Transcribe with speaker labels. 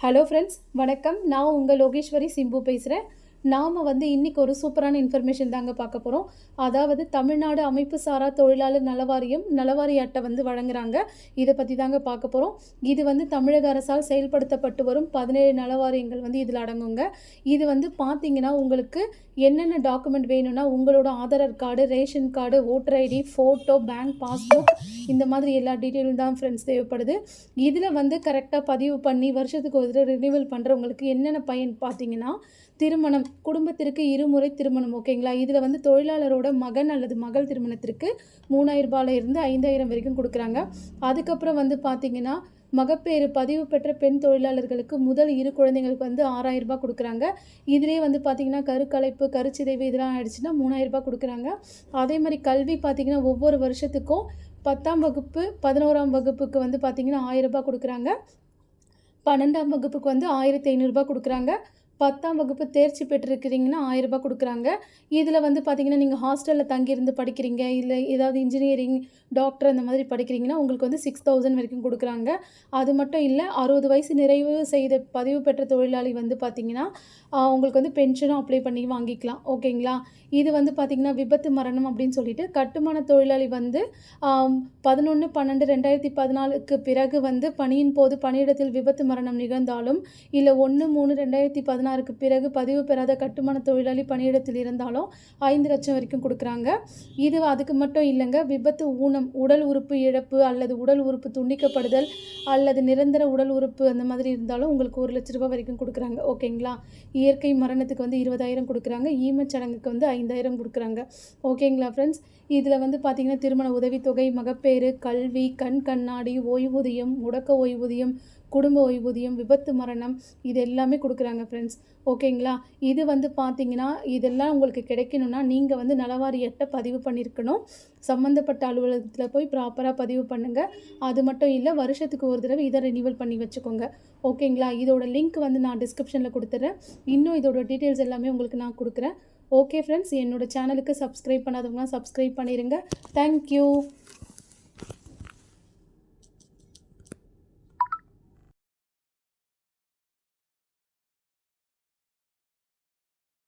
Speaker 1: Hello friends வணக்கம். நான் உங்கள் லோகேஸ்வரி சிம்பு பேசுகிறேன் நாம் வந்து இன்றைக்கி ஒரு சூப்பரான இன்ஃபர்மேஷன் தாங்க பார்க்க போகிறோம் அதாவது தமிழ்நாடு அமைப்பு சாரா தொழிலாளர் நலவாரியம் நலவாரிய அட்டை வந்து வழங்குறாங்க. இதை பற்றி தாங்க பார்க்க போகிறோம் இது வந்து தமிழக அரசால் செயல்படுத்தப்பட்டு வரும் பதினேழு நலவாரியங்கள் வந்து இதில் அடங்குங்க. இது வந்து பார்த்தீங்கன்னா உங்களுக்கு என்னென்ன டாக்குமெண்ட் வேணும்னா உங்களோட Aadhaar card ration card voter ID photo bank passbook இந்த மாதிரி எல்லா டீட்டெயிலும் தான் ஃப்ரெண்ட்ஸ் தேவைப்படுது. இதில் வந்து கரெக்டாக பதிவு பண்ணி வருஷத்துக்கு ஒரு தடவை பண்ணுறவங்களுக்கு என்னென்ன பயன் பார்த்தீங்கன்னா திருமணம் குடும்பத்திற்கு இருமுறை திருமணம் ஓகேங்களா? இதில் வந்து தொழிலாளரோட மகன் அல்லது மகள் திருமணத்திற்கு மூணாயிரம் இருந்து ஐந்தாயிரம் வரைக்கும் கொடுக்குறாங்க. அதுக்கப்புறம் வந்து பார்த்தீங்கன்னா மகப்பேறு பதிவு பெற்ற பெண் தொழிலாளர்களுக்கு முதல் இரு குழந்தைங்களுக்கு வந்து ஆறாயிரம் ரூபாய் கொடுக்குறாங்க. இதிலே வந்து பார்த்திங்கன்னா கருக்கலைப்பு கருச்சிதைவு இதெல்லாம் ஆயிடுச்சுன்னா மூணாயிரம் ரூபாய் கொடுக்குறாங்க. அதே மாதிரி கல்வி பார்த்திங்கன்னா ஒவ்வொரு வருஷத்துக்கும் பத்தாம் வகுப்பு பதினோராம் வகுப்புக்கு வந்து பார்த்தீங்கன்னா ஆயிரம் ரூபாய் கொடுக்குறாங்க. பன்னெண்டாம் வகுப்புக்கு வந்து ஆயிரத்தி ஐநூறுரூபா கொடுக்குறாங்க. பத்தாம் வகுப்பு தேர்ச்சி பெற்றிருக்கிறீங்கன்னா ஆயிரம் ரூபாய் கொடுக்குறாங்க. இதில் வந்து பார்த்தீங்கன்னா நீங்கள் ஹாஸ்டலில் தங்கியிருந்து படிக்கிறீங்க இல்லை ஏதாவது இன்ஜினியரிங் டாக்டர் அந்த மாதிரி படிக்கிறீங்கன்னா உங்களுக்கு வந்து சிக்ஸ் தௌசண்ட் வரைக்கும் கொடுக்குறாங்க. அது மட்டும் இல்லை அறுபது வயசு நிறைவு செய்த பதிவு பெற்ற தொழிலாளி வந்து பார்த்தீங்கன்னா உங்களுக்கு வந்து பென்ஷனும் அப்ளை பண்ணி வாங்கிக்கலாம். ஓகேங்களா? இது வந்து பார்த்தீங்கன்னா விபத்து மரணம் அப்படின்னு சொல்லிட்டு கட்டுமான தொழிலாளி வந்து பதினொன்று பன்னெண்டு ரெண்டாயிரத்தி பதினாலுக்கு பிறகு வந்து பணியின் போது பணியிடத்தில் விபத்து மரணம் நிகழ்ந்தாலும் இல்லை ஒன்று மூணு ரெண்டாயிரத்தி பதினாறுக்கு பிறகு பதிவு பெறாத கட்டுமான தொழிலாளி பணியிடத்தில் இருந்தாலும் ஐந்து லட்சம் வரைக்கும் கொடுக்குறாங்க. இது அதுக்கு மட்டும் இல்லைங்க. விபத்து ஊனம் உடல் உறுப்பு இழப்பு அல்லது உடல் உறுப்பு துண்டிக்கப்படுதல் அல்லது நிரந்தர உடல் உறுப்பு அந்த மாதிரி இருந்தாலும் உங்களுக்கு ஒரு லட்ச ரூபாய் வரைக்கும் கொடுக்குறாங்க. ஓகேங்களா? இயற்கை மரணத்துக்கு வந்து இருபதாயிரம் கொடுக்குறாங்க. ஈமச்சடங்குக்கு வந்து ஐந்தாயிரம் கொடுக்குறாங்க. ஓகேங்களா ஃப்ரெண்ட்ஸ் இதில் வந்து பார்த்திங்கன்னா திருமண உதவித்தொகை மகப்பேறு கல்வி கண் கண்ணாடி ஓய்வூதியம் முடக்க ஓய்வூதியம் குடும்ப ஓய்வூதியம் விபத்து மரணம் இது எல்லாமே கொடுக்குறாங்க ஃப்ரெண்ட்ஸ் ஓகேங்களா இது வந்து பார்த்தீங்கன்னா இதெல்லாம் உங்களுக்கு கிடைக்கணும்னா நீங்கள் வந்து நலவாரி பதிவு பண்ணியிருக்கணும் சம்மந்தப்பட்ட அலுவலகத்தில் போய் ப்ராப்பராக பதிவு பண்ணுங்கள் அது மட்டும் இல்லை வருஷத்துக்கு ஒரு தடவை இதை ரினியூவல் பண்ணி வச்சுக்கோங்க. ஓகேங்களா இதோட லிங்க் வந்து நான் டிஸ்கிரிப்ஷனில் கொடுத்துட்றேன் இன்னும் இதோட டீட்டெயில்ஸ் எல்லாமே உங்களுக்கு நான் கொடுக்குறேன். ஓகே ஃப்ரெண்ட்ஸ் என்னோட சேனலுக்கு சப்ஸ்கிரைப் பண்ணாதவங்க சப்ஸ்கிரைப் பண்ணிடுங்க தேங்க்யூ